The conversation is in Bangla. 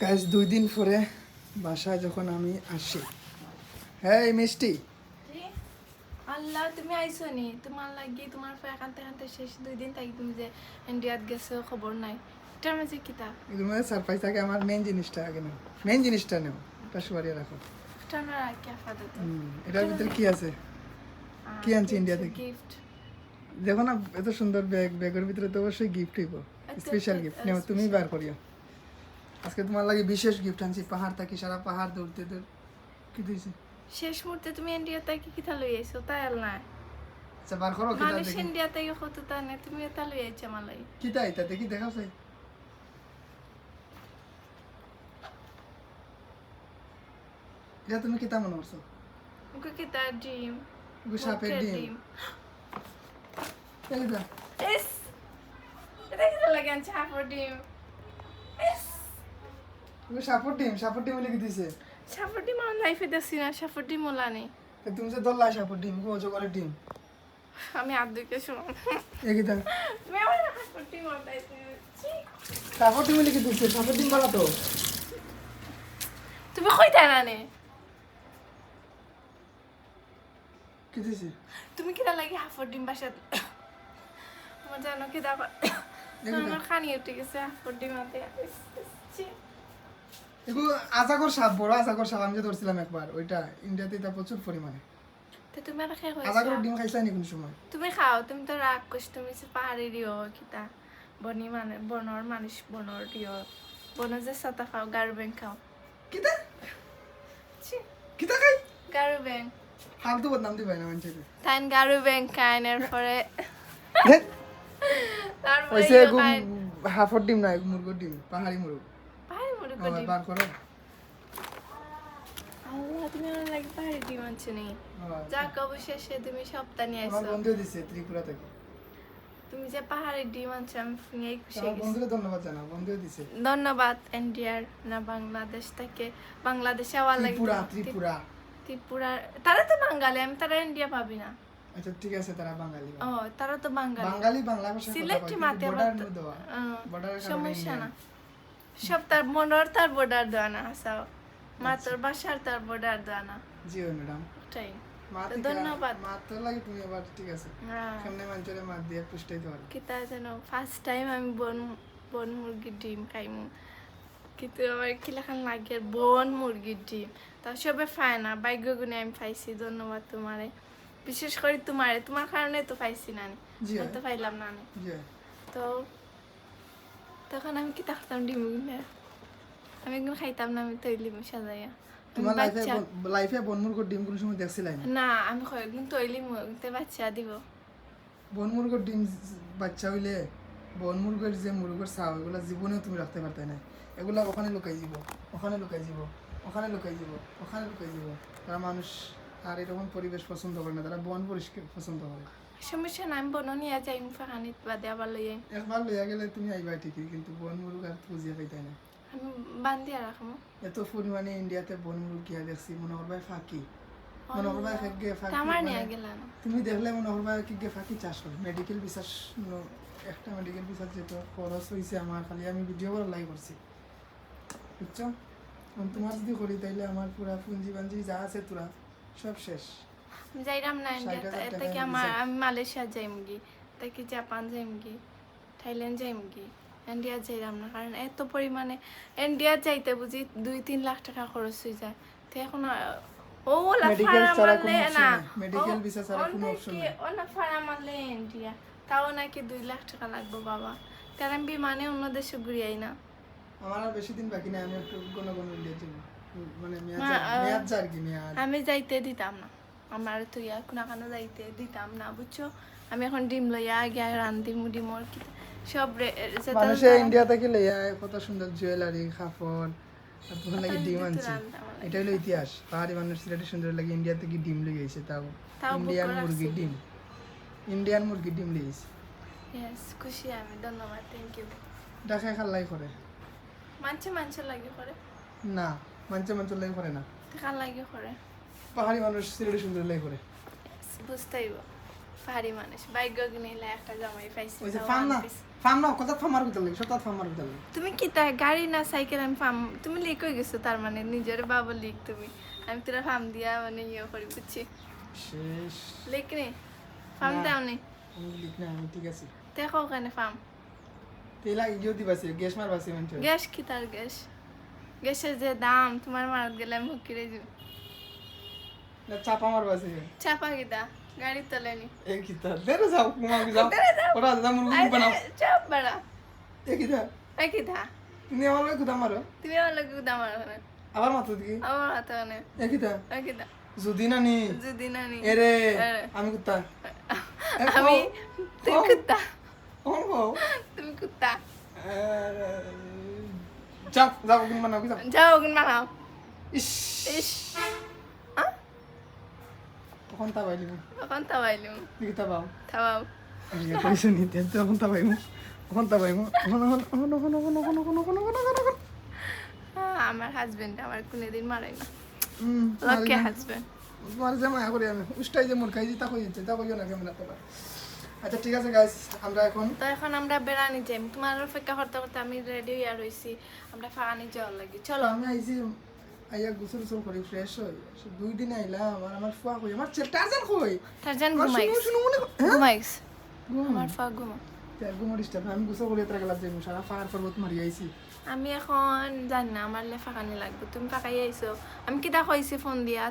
গাইজ দুই দিন পরে বাসায় যখন আমি আসি। হ্যাঁ মিষ্টি। আল্লাহ তুমি আইছো নি তোমার লাগি তোমার ফে কানতে কানতে শেষ দুই দিন থাকি তুমি যে ইন্ডিয়াত গেছো খবর নাই। এটার মাঝে কিতা এগুলো সারপ্রাইজ থাকে আমার মেন জিনিসটা আগে নেও। মেন জিনিসটা নেও এটা সরিয়ে রাখো এটা না রাখি আপাতত এটার ভিতরে কি আছে? কি আনছি ইন্ডিয়া থেকে? গিফট দেখো না এত সুন্দর ব্যাগ ব্যাগের ভিতরে তো অবশ্যই গিফট হইব স্পেশাল গিফট নেও তুমি বার করিও আজকে তোমার লাগে বিশেষ গিফট আনছি পাহাড় থাকি সারা পাহাড় দৌড়তে দৌড় কি দিয়েছি? শেষ মুহূর্তে তুমি ইন্ডিয়া থেকে কিতা লই আইছো তাই আর না আচ্ছা বার করো কি মানুষ দেখি। ইন্ডিয়া থেকে কত তা নে তুমি এটা লই আইছো লাগি। কি তাই তা দেখি দেখাও চাই। এটা তুমি কিতা মনে করছ ওকে কিতা ড্রিম ওকে সাপের ডিম। এই দা এস এটা কিতা লাগে আনছে হাফর ডিম। এস ওকে সাপোর্ট ডিম সাপোর্ট লিখে দিছে? সাফর ডিম আমার লাইফে দেখছি না ওলা নেই। তুমি যে দল্লা সাপোর্ট ডিম গো জোগাড়ে ডিম আমি আর দুইকে শুনো কিতা তুমি আমার সাপোর্ট ডিম লিখে দিছে? সাপোর্ট ডিম বালা তো। তুমি কইতা না নে? কি দিছে? তুমি কিনা লাগি হাফর ডিম বাসাত? আমার জানো কি দেখো আমার খানি উঠে গেছে হাফর ডিম হাতে এগুলো আজাগর সাপ বড় আজাগর সাপ আমি যে ধরছিলাম একবার ওইটা ইন্ডিয়াতে এটা প্রচুর পরিমাণে। তো তুমি আর খেয়ে আজাগর হয়েছে ডিম খাইছা নি কোন সময়? তুমি খাও তুমি তো রাগ করছ তুমি সে পাহাড়েরইও কিতা বনি মানে বনর মানুষ বনর দিও বন যে সাতা খাও গারু ব্যাং খাও। কিতা? ছি, কিতা খাই? গারু ফালতু বদনাম দিবাই না মানুষের তাইন গারু ব্যাং খাইন এরপরে তারপরে হাফর ডিম না মুরগোর ডিম পাহাড়ি মুরগ পাহাড়ি মুরগ বার করো। আল্লাহ তুমি আমার লাগে পাহাড়ি ডিম আনছো নি। যাক অবশেষে তুমি সপ্তাহ নিয়ে আমার বন্ধু দিছে ত্রিপুরা থেকে। তুমি যে পাহাড়ের ডিম আনছো আমি শুনেই খুশি আমার ধন্যবাদ জানাও বন্ধু দিছে। ধন্যবাদ ইন্ডিয়ার না বাংলাদেশ থেকে। বাংলাদেশে আওয়ার লাগে ত্রিপুরা ত্রিপুরা। ত্রিপুরা তারা তো বাঙালি আমি তারা ইন্ডিয়া পাবি না। আচ্ছা ঠিক আছে তারা বাঙালি ও তারা তো বাঙালি। বাঙালি বাংলা ভাষা সিলেক্ট মাতে আবার সমস্যা না। সব তার মনের তার বর্ডার দেওয়া না হাসাও মা তোর বাসার তার বর্ডার দেওয়া না। জি ম্যাডাম। ওটাই। ধন্যবাদ। মা লাগে তুমি আবার ঠিক আছে। হ্যাঁ। সামনে মানুষের মাত দিয়ে পুষ্টাইতে পারো। কিতা যেন ফার্স্ট টাইম আমি বন বন মুরগির ডিম খাইমু। কিন্তু আমার কিলাখান লাগে বন মুরগির ডিম। তা সবে পায় না ভাগ্য গুণে আমি পাইছি ধন্যবাদ তোমারে। বিশেষ করে তোমারে তোমার কারণে তো পাইছি না। তো পাইলাম না আমি। তো তখন আমি কি তাকতাম ডিম গুনে আমি একদম খাইতাম না আমি তৈলি সাজাইয়া। তোমার লাইফে লাইফে বনমুরগোর ডিম কোন সময় দেখছিলাই না? না আমি কয়েকদিন তৈলি মুখতে বাচ্চা দিব। বনমুরগোর ডিম বাচ্চা হইলে বনমুরগের যে মুরগের চাও এগুলা জীবনেও তুমি রাখতে পারতে না এগুলা ওখানে লুকাই যাব ওখানে লুকাই যাব ওখানে লুকাই যাব ওখানে লুকাই যাব তারা মানুষ আর এরকম পরিবেশ পছন্দ করে না তারা বন পরিষ্কার পছন্দ করে। সমস্যা নাই বনো নিয়ে যাই বাদে আবার লই আইম। একবার লইয়া গেলে তুমি আইবা ঠিকই কিন্তু বন মুরগ আর বুঝিয়া পাইতাই না। আমি রাখব এত পরিমাণে ইন্ডিয়াতে বন মুরগ গিয়া দেখছি মনে করবাই ফাঁকি। মনে করবাই খেগে ফাঁকি আমার নিয়ে মানে- না। তুমি দেখলে মনে করবা কি গে ফাঁকি চাষ হয় মেডিকেল বিশ্বাস একটা মেডিকেল বিশ্বাস যেটা খরচ হয়েছে আমার খালি আমি ভিডিও করার লাই করছি। বুঝছ? তোমার যদি করি তাইলে আমার পুরা পুঞ্জি পাঞ্জি যা আছে তোরা সব শেষ। যাইরাম না ইন্ডিয়া ষাট এটা কি আমার। আমি মালয়েশিয়া যাইম গি তাকে জাপান যাইম গি থাইল্যান্ড যাইম গি ইন্ডিয়া যাইরাম না কারণ এত পরিমাণে ইন্ডিয়া যাইতে বুঝি দুই তিন লাখ টাকা খরচ হয়ে যায়। তো এখন ও ছাড়া কোনো না ছাড়া কোনো মারলে ইন্ডিয়া তাও নাকি দুই লাখ টাকা লাগবে বাবা। তার আমি বিমানে অন্য দেশে ঘুরিয়াই না। আমার আর বেশি দিন বাকি নেই আমি একটু কোনো কোনো ইন্ডিয়া যাব মানে মেয়াদ মেয়াদ কি মেয়াদ। আমি যাইতে দিতাম না। আমার তো ইয়া কোনো যাইতে দিতাম না বুঝছ আমি এখন ডিম লইয়া গিয়া রান্ধিমু ডিমর কি সব মানুষে ইন্ডিয়া থেকে লইয়া কত সুন্দর জুয়েলারি কাপড় আর তোমার লাগে ডিম আনছি। লাগে। এটা হলো ইতিহাস। পাহাড়ি মানুষ সিলেটে সুন্দর লাগে ইন্ডিয়া থেকে ডিম লই গেছে তাও ইন্ডিয়ান করা মুরগির ডিম। ইন্ডিয়ান মুরগির ডিম লই গেছে Yes, খুশি আমি ধন্যবাদ থ্যাংক ইউ দেখা খাল্লাই করে মানছে মানছে লাগে করে না মানছে মানছে লাই করে না। লাগে করে পাহাড়ি মানুষ সিলেটে সুন্দর লাই করে Yes, বুঝতেইব। পাহাড়ি মানুষ কিনিলে একটা জামাই পাইছি ওই যে না না কথা লাগে? সব লাগে। তুমি কি তা গাড়ি না সাইকেল আমি ফার্ম তুমি লিক হয়ে গেছো তার মানে নিজের বাবা লিক তুমি। আমি তোরা ফার্ম দিয়া মানে ইয়ে করি বুঝছি? শেষ। লিক নে ফার্ম দাও নি? লিখ না আমি ঠিক আছে। দেখো ওখানে তেলা ইয়ে গ্যাস মানে গ্যাস কি তার গ্যাস? গ্যাসের যে দাম তোমার মারাত গেলে আমি হুকিরে যাব না চাপা মারবা সে চাপা গিদা গাড়ি তলেনি এ গিদা দেরে যাও কুমা গিদা ওরা দাদা মুরগি বানাও। চাপ বাড়া এ গিদা তুমি আমার গুদা মারো? তুমি আমার লগে গুদা মারো মানে? আবার মাথা দিকে আমার হাতে মানে? এ গিদা এ গিদা যদি নানি যদি নানি এরে আমি কুত্তা। আমি তুমি কুত্তা। তুমি কুত্তা। যাও যাও ওগুন বানাও যাও। ওগুন বানাও। ইস। ইস। তখন তা বাইলি এখন তাবাইলিম দিকে পাও থাবাও আমি কইছি নি তেল তখন তা বাইমু তখন তা বাইমু এখন এখন এখন এখন এখন এখন এখন এখন এখন এখন এখন আমার হাজবেন্ড আমার কোনোদিন মারে না লক্ষ্য হাজবেন্ড তোমার যে মায়া করি আমি উষ্টাই যে মোর খাইছি তা কইছে তা কইও না ক্যামেরা তোলা আচ্ছা ঠিক আছে গাইস আমরা এখন তো এখন আমরা বেড়ানি যাই তোমার অপেক্ষা করতে করতে আমি রেডি হইয়া রইছি আমরা ফানি যাওয়ার লাগি চলো চলো আমি আইছি আইয়া গোসল গোসল করি ফ্রেশ হই। দুই দিন আইলাম আর আমার ফুয়া কই আমার টার্জান কই? শুনো মনে হ্যাঁ? ঘুমাইস আমার ফুয়া ঘুমা ঘুমো ডিস্টার্ব আমি গোসল করি এত গেলাম যাই সারা পাহাড় পর্বত মারি আইছি। আমি এখন জানি না আমার লে কানি লাগবে। তুমি ফাঁকাই আইছো। আমি কিতা কইছি ফোন দিয়া?